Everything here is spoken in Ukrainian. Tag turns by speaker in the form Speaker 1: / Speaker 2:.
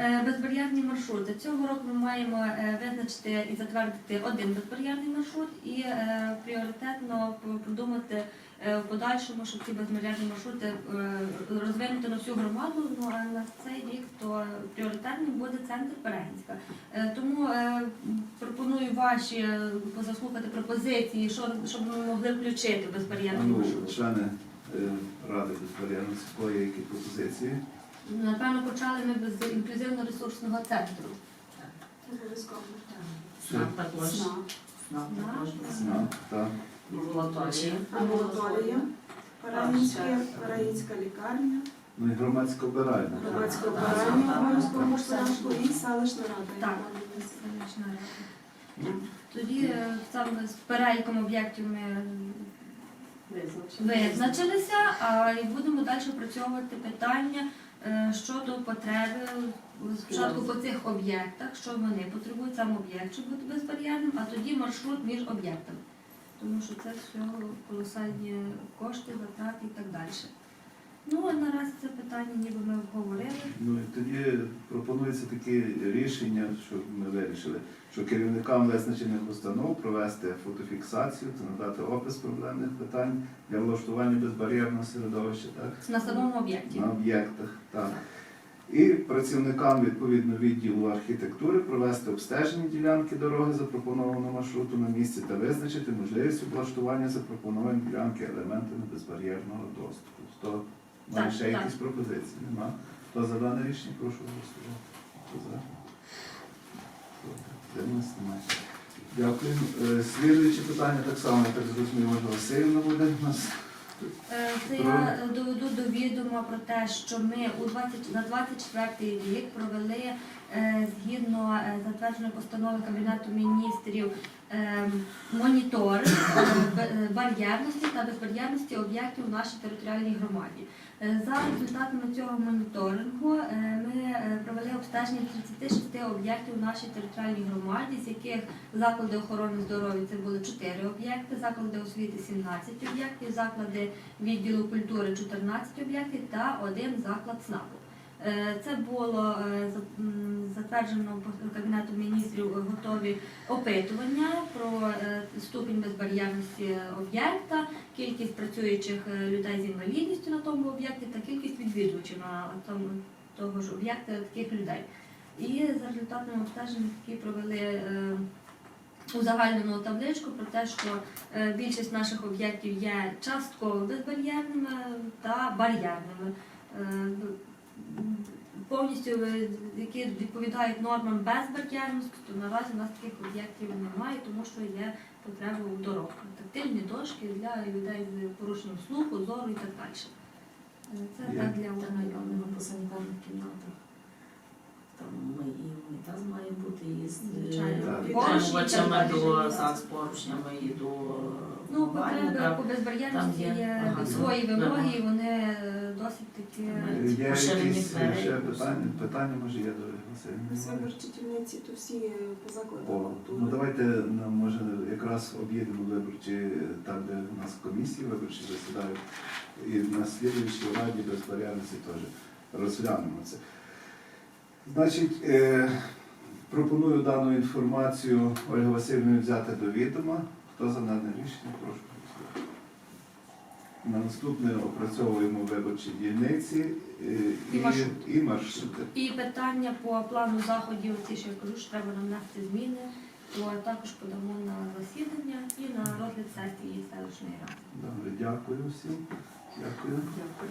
Speaker 1: Е, Безбар'єрні маршрути. Цього року ми маємо е, визначити і затвердити один безбар'єрний маршрут і е, пріоритетно продумати в подальшому, щоб ці безбар'єрні маршрути розвинути на всю громаду. Ну а на цей рік то пріоритетним буде центр Перегінська. Е, Тому пропоную ваші заслухати пропозиції, що щоб ми могли включити безбар'єрний маршрут.
Speaker 2: члени ради безбар'єрності, кої які пропозиції.
Speaker 1: Напевно, почали ми без інклюзивно-ресурсного центру.
Speaker 3: Обов'язково.
Speaker 4: СНАП також.
Speaker 2: Так.
Speaker 3: Амбулаторія, Параїнська лікарня,
Speaker 2: Ну і
Speaker 3: обирання
Speaker 4: так,
Speaker 3: в Галузькому
Speaker 4: так.
Speaker 3: Шпилянку і селищна рада.
Speaker 1: Так. Селищна рада. Тоді е, саме з переліком об'єктів ми визначилися, а і будемо далі опрацьовувати питання щодо потреби спочатку по цих об'єктах, що вони потребують сам об'єкт, щоб бути безбар'єрним, а тоді маршрут між об'єктами. Тому що це все колосальні кошти, затрати і так далі. Ну, а наразі це питання ніби ми обговорили.
Speaker 2: Ну і тоді пропонується таке рішення, що ми вирішили, що керівникам визначених установ провести фотофіксацію та надати опис проблемних питань для влаштування безбар'єрного середовища так,
Speaker 1: На самому об'єкті.
Speaker 2: на об'єктах. Так. І працівникам відповідно відділу архітектури провести обстеження ділянки дороги запропонованого маршруту на місці та визначити можливість облаштування запропонованої ділянки елементами безбар'єрного доступу. Хто ще якісь пропозиції? Нема. Хто за дане рішення, прошу голосувати. Хто за? Проти? Немає. Дякую. Е, Слідуюче питання так само, я так зрозумів, Ольга Васильівна буде у нас.
Speaker 1: Е, Це я доведу до відома про те, що ми у 20, на 24 рік провели е, згідно затвердженої постанови Кабінету міністрів моніторинг е, е, бар'єрності та безбар'єрності об'єктів у нашій територіальній громаді. Е, За результатами цього моніторингу е, ми провели обстеження 36 об'єктів у нашій територіальній громаді, з яких заклади охорони здоров'я це були 4 об'єкти, заклади освіти 17 об'єктів, заклади відділу культури 14 об'єктів та один заклад СНАПу. Це було затверджено Кабінетом міністрів готові опитування про е, ступінь безбар'єрності об'єкта, кількість працюючих е, людей з інвалідністю на тому об'єкті та кількість відвідувачів на тому того ж об'єкта таких людей. І за результатами обстежень, які провели е, узагальнену табличку про те, що більшість наших об'єктів є частково безбар'єрними та бар'єрними. Е, Повністю е, які відповідають нормам безбар'єрності, то наразі у нас таких об'єктів немає, тому що є потреба у дорогах. Тактильні дошки для людей з порушенням слуху, зору і так далі. Е, Це
Speaker 2: Є.
Speaker 1: так для ознайомлення.
Speaker 4: по санітарних кімнатах. Там ми і унітаз має бути, і з
Speaker 1: Звичайно.
Speaker 2: Так.
Speaker 4: підтримувачами
Speaker 1: Поручні,
Speaker 4: до
Speaker 1: так,
Speaker 4: і до
Speaker 1: Ну, потреби по безбар'єрності
Speaker 4: Там є.
Speaker 1: є
Speaker 4: Ага,
Speaker 1: свої
Speaker 4: ну,
Speaker 1: вимоги, і вони е, досить такі.
Speaker 2: Є
Speaker 4: Поширені
Speaker 2: якісь
Speaker 4: двері.
Speaker 2: ще питання, питання може є до Васильівни? Немає?
Speaker 3: виборчі дільниці, то всі е, по
Speaker 2: О, ну давайте нам може якраз об'єднаємо виборчі там, де у нас комісії виборчі засідають, і на слідуючій раді безбар'єрності теж розглянемо це. Значить, е, пропоную дану інформацію Ольги Васильівни взяти до відома. Хто за дане рішення, прошу. На наступне опрацьовуємо виборчі дільниці е,
Speaker 1: І маршрути.
Speaker 2: і маршрути.
Speaker 1: І питання по плану заходів, ці що я кажу, що треба нам внести зміни, то також подамо на засідання і на розгляд сесії селищної ради.
Speaker 2: Добре, дякую всім. Дякую.
Speaker 4: Дякую.